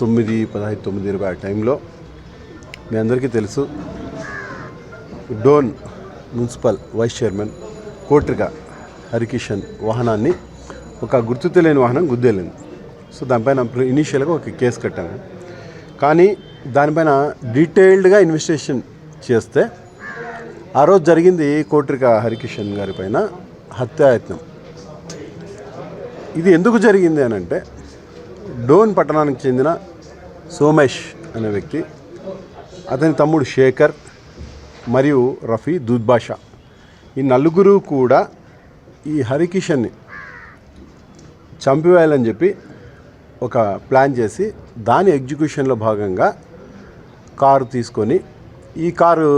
తొమ్మిది పదహైదు తొమ్మిది ఇరవై ఆ టైంలో మీ అందరికీ తెలుసు Dhone municipal vice chairman Kotrika Harikishan వాహనాన్ని ఒక గుర్తు తెలియని వాహనం గుద్దేలింది. సో దానిపైన ఇనీషియల్గా ఒక కేసు కట్టాను కానీ దానిపైన డీటెయిల్డ్గా ఇన్వెస్టిగేషన్ చేస్తే ఆ రోజు జరిగింది కోట్రిక హరికిషన్ గారి పైన హత్యాయత్నం. ఇది ఎందుకు జరిగింది అని అంటే డోన్ పట్టణానికి చెందిన సోమేష్ అనే వ్యక్తి అతని తమ్ముడు శేఖర్ మరియు రఫీ దుద్భాష. ఈ నలుగురు కూడా ఈ హరికిషన్ని చంపివేయాలని చెప్పి ఒక ప్లాన్ చేసి దాని ఎగ్జిక్యూషన్లో భాగంగా కారు తీసుకొని ఈ కారు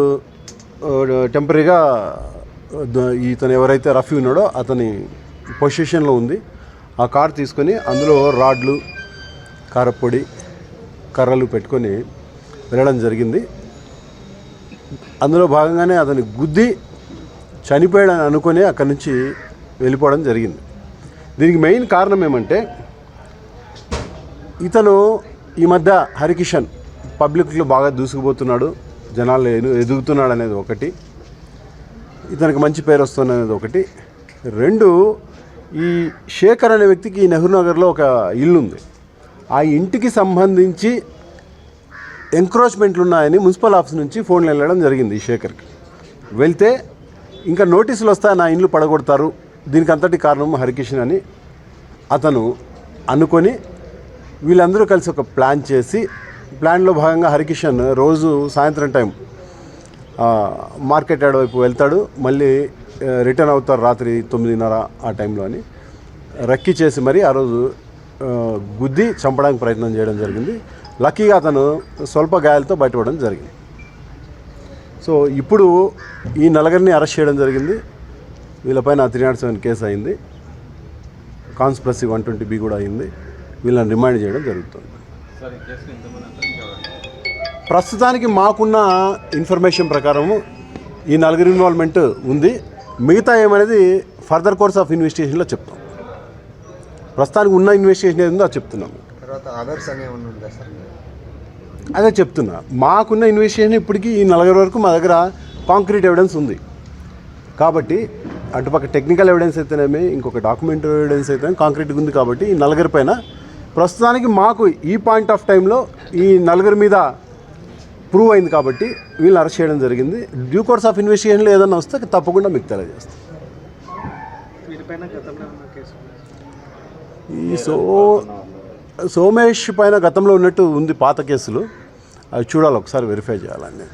టెంపరీగా ఇతను ఎవరైతే రఫీ ఉన్నాడో అతని పొజిషన్లో ఉంది. ఆ కారు తీసుకొని అందులో రాడ్లు కారపొడి కర్రలు పెట్టుకొని వెళ్ళడం జరిగింది. అందులో భాగంగానే అతని గుద్ది చనిపోయాడని అనుకొని అక్కడి నుంచి వెళ్ళిపోవడం జరిగింది. దీనికి మెయిన్ కారణం ఏమంటే ఇతను ఈ మధ్య హరికిషన్ పబ్లిక్లో బాగా దూసుకుపోతున్నాడు జనాలు ఎదు- ఎదుగుతున్నాడు అనేది ఒకటి ఇతనికి మంచి పేరు వస్తుంది అనేది ఒకటి. రెండు ఈ శేఖర్ అనే వ్యక్తికి ఈ నెహ్రూ నగర్లో ఒక ఇల్లు ఉంది ఆ ఇంటికి సంబంధించి ఎంక్రోచ్మెంట్లు ఉన్నాయని మున్సిపల్ ఆఫీస్ నుంచి ఫోన్లు వెళ్ళడం జరిగింది శేఖర్కి. వెళ్తే ఇంకా నోటీసులు వస్తాయి నా ఇండ్లు పడగొడతారు దీనికి అంతటి కారణం హరికిషన్ అని అతను అనుకొని వీళ్ళందరూ కలిసి ఒక ప్లాన్ చేసి ప్లాన్లో భాగంగా హరికిషన్ రోజు సాయంత్రం టైం మార్కెట్ యార్డ్ వైపు వెళ్తాడు మళ్ళీ రిటర్న్ అవుతారు రాత్రి తొమ్మిదిన్నర ఆ టైంలో అని రక్కీ చేసి మరి ఆ రోజు గుద్ది చంపడానికి ప్రయత్నం చేయడం జరిగింది. లక్కీగా అతను స్వల్ప గాయాలతో బయటపడడం జరిగింది. సో ఇప్పుడు ఈ నలుగురిని అరెస్ట్ చేయడం జరిగింది. వీళ్ళపైన త్రీ నాట్ సెవెన్ కేసు అయింది. కాన్స్పిరసీ వన్ ట్వంటీ బి కూడా అయింది. వీళ్ళని రిమైండ్ చేయడం జరుగుతుంది. ప్రస్తుతానికి మాకున్న ఇన్ఫర్మేషన్ ప్రకారము ఈ నలుగురు ఇన్వాల్వ్మెంట్ ఉంది. మిగతా ఏమనేది ఫర్దర్ కోర్స్ ఆఫ్ ఇన్వెస్టిగేషన్లో చెప్తాం. ప్రస్తుతానికి ఉన్న ఇన్వెస్టిగేషన్ ఏదో అది చెప్తున్నాం. తర్వాత అదర్స్ అనే ఏమన్నా ఉందా సార్? అదే చెప్తున్నా. మాకున్న ఇన్వెస్టిగేషన్ ఇప్పటికీ ఈ నలుగురు వరకు మా దగ్గర కాంక్రీట్ ఎవిడెన్స్ ఉంది. కాబట్టి అటుపక్క టెక్నికల్ ఎవిడెన్స్ అయితేనేమి ఇంకొక డాక్యుమెంట్ ఎవిడెన్స్ అయితే కాంక్రీట్గా ఉంది కాబట్టి ఈ నలుగురి పైన ప్రస్తుతానికి మాకు ఈ పాయింట్ ఆఫ్ టైంలో ఈ నలుగురి మీద ప్రూవ్ అయింది కాబట్టి వీళ్ళని అరెస్ట్ చేయడం జరిగింది. డ్యూ కోర్స్ ఆఫ్ ఇన్వెస్టిగేషన్లో ఏదైనా వస్తే తప్పకుండా మీకు తెలియజేస్తాం వీటిపైన గతంలో ఉన్న కేసు ఈ సో సోమేష్ పైన గతంలో ఉన్నట్టు ఉంది పాత కేసులు. అవి చూడాలి ఒకసారి వెరిఫై చేయాలండి